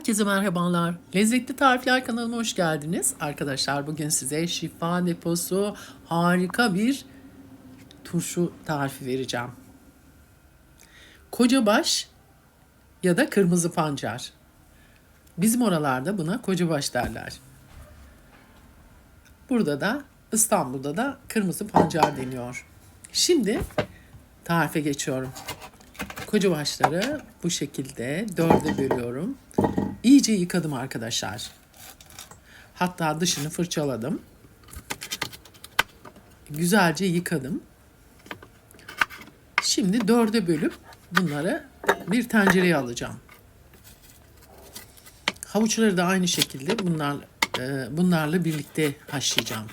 Herkese merhabalar. Lezzetli Tarifler kanalıma hoş geldiniz. Arkadaşlar bugün size şifa deposu harika bir turşu tarifi vereceğim. Kocabaş ya da kırmızı pancar. Bizim oralarda buna kocabaş derler. Burada da İstanbul'da da kırmızı pancar deniyor. Şimdi tarife geçiyorum. Koca başları bu şekilde dörde bölüyorum. İyice yıkadım arkadaşlar. Hatta dışını fırçaladım. Güzelce yıkadım. Şimdi dörde bölüp bunları bir tencereye alacağım. Havuçları da aynı şekilde bunlar e, bunlarla birlikte haşlayacağım.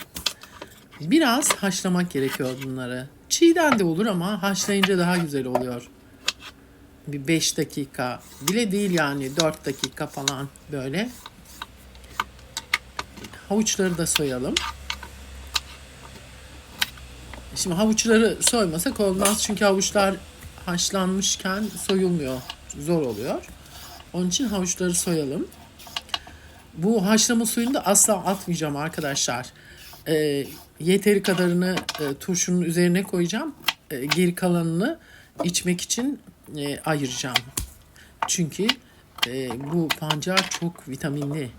Biraz haşlamak gerekiyor bunları. Çiğden de olur ama haşlayınca daha güzel oluyor bir 5 dakika bile değil yani 4 dakika falan böyle. Havuçları da soyalım. Şimdi havuçları soymasak olmaz çünkü havuçlar haşlanmışken soyulmuyor. Zor oluyor. Onun için havuçları soyalım. Bu haşlama suyunu da asla atmayacağım arkadaşlar. E, yeteri kadarını e, turşunun üzerine koyacağım. E, geri kalanını içmek için e, ayıracağım. Çünkü e, bu pancar çok vitaminli.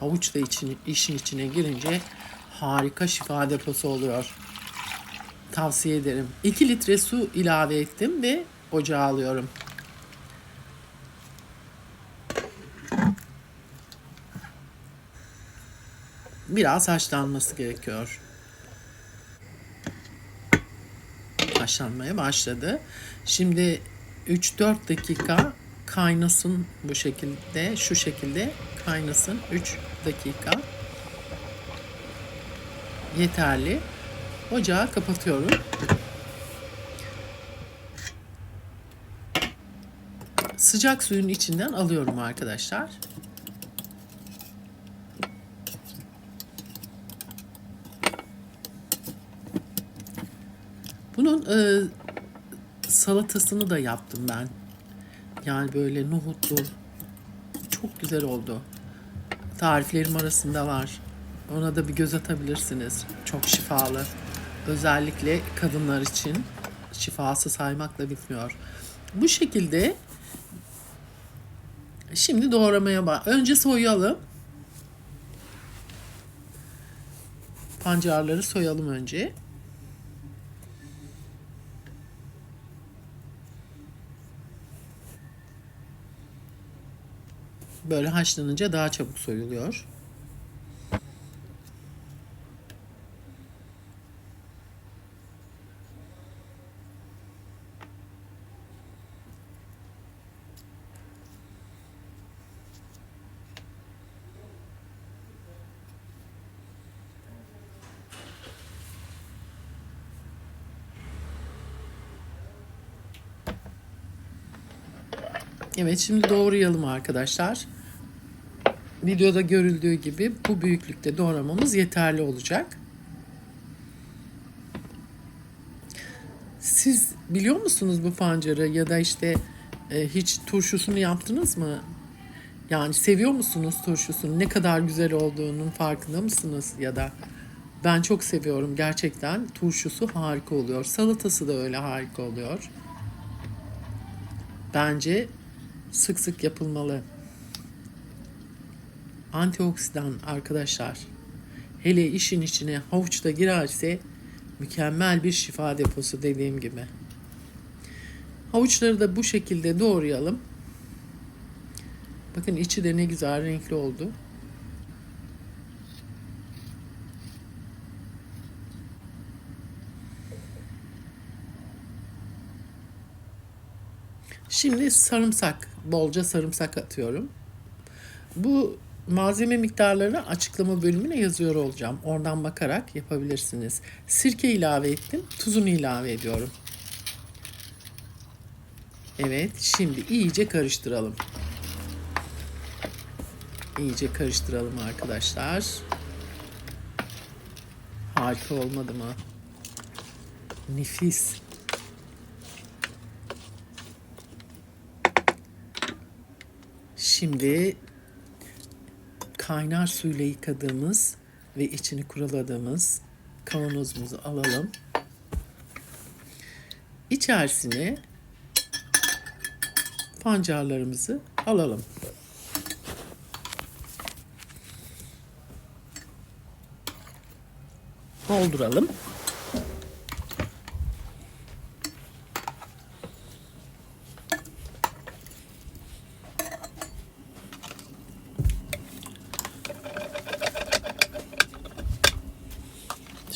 Havuç da için, işin içine girince harika şifa deposu oluyor. Tavsiye ederim. 2 litre su ilave ettim ve ocağa alıyorum. Biraz haşlanması gerekiyor. Haşlanmaya başladı. Şimdi 3-4 dakika kaynasın bu şekilde, şu şekilde kaynasın 3 dakika. Yeterli. Ocağı kapatıyorum. Sıcak suyun içinden alıyorum arkadaşlar. Bunun e, salatasını da yaptım ben. Yani böyle nohutlu. Çok güzel oldu. Tariflerim arasında var. Ona da bir göz atabilirsiniz. Çok şifalı. Özellikle kadınlar için şifası saymakla bitmiyor. Bu şekilde şimdi doğramaya bak. Önce soyalım. Pancarları soyalım önce. Böyle haşlanınca daha çabuk soyuluyor. Evet şimdi doğrayalım arkadaşlar. Videoda görüldüğü gibi bu büyüklükte doğramamız yeterli olacak. Siz biliyor musunuz bu pancarı ya da işte e, hiç turşusunu yaptınız mı? Yani seviyor musunuz turşusunu? Ne kadar güzel olduğunun farkında mısınız ya da ben çok seviyorum gerçekten. Turşusu harika oluyor. Salatası da öyle harika oluyor. Bence sık sık yapılmalı. Antioksidan arkadaşlar. Hele işin içine havuç da girerse mükemmel bir şifa deposu dediğim gibi. Havuçları da bu şekilde doğrayalım. Bakın içi de ne güzel renkli oldu. Şimdi sarımsak, bolca sarımsak atıyorum. Bu malzeme miktarlarını açıklama bölümüne yazıyor olacağım. Oradan bakarak yapabilirsiniz. Sirke ilave ettim. Tuzunu ilave ediyorum. Evet, şimdi iyice karıştıralım. İyice karıştıralım arkadaşlar. Harika olmadı mı? Nefis. Şimdi kaynar suyla yıkadığımız ve içini kuruladığımız kavanozumuzu alalım. İçerisine pancarlarımızı alalım. Dolduralım.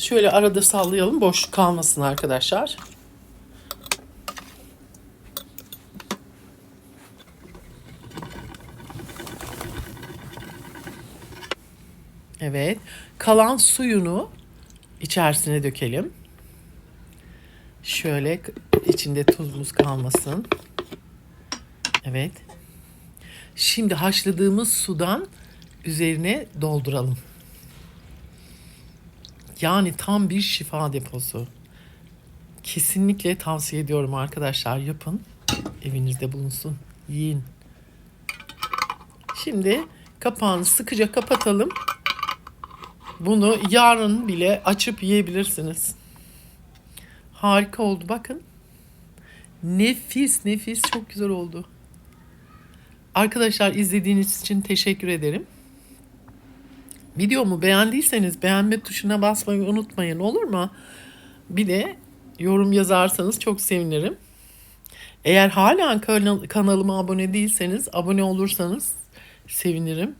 Şöyle arada sallayalım boş kalmasın arkadaşlar. Evet. Kalan suyunu içerisine dökelim. Şöyle içinde tuzumuz kalmasın. Evet. Şimdi haşladığımız sudan üzerine dolduralım. Yani tam bir şifa deposu. Kesinlikle tavsiye ediyorum arkadaşlar. Yapın. Evinizde bulunsun. Yiyin. Şimdi kapağını sıkıca kapatalım. Bunu yarın bile açıp yiyebilirsiniz. Harika oldu bakın. Nefis nefis çok güzel oldu. Arkadaşlar izlediğiniz için teşekkür ederim. Videomu beğendiyseniz beğenme tuşuna basmayı unutmayın olur mu? Bir de yorum yazarsanız çok sevinirim. Eğer hala kanal- kanalıma abone değilseniz abone olursanız sevinirim.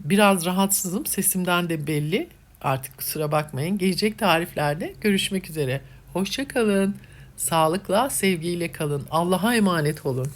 Biraz rahatsızım sesimden de belli. Artık kusura bakmayın. Gelecek tariflerde görüşmek üzere. Hoşça kalın. Sağlıkla, sevgiyle kalın. Allah'a emanet olun.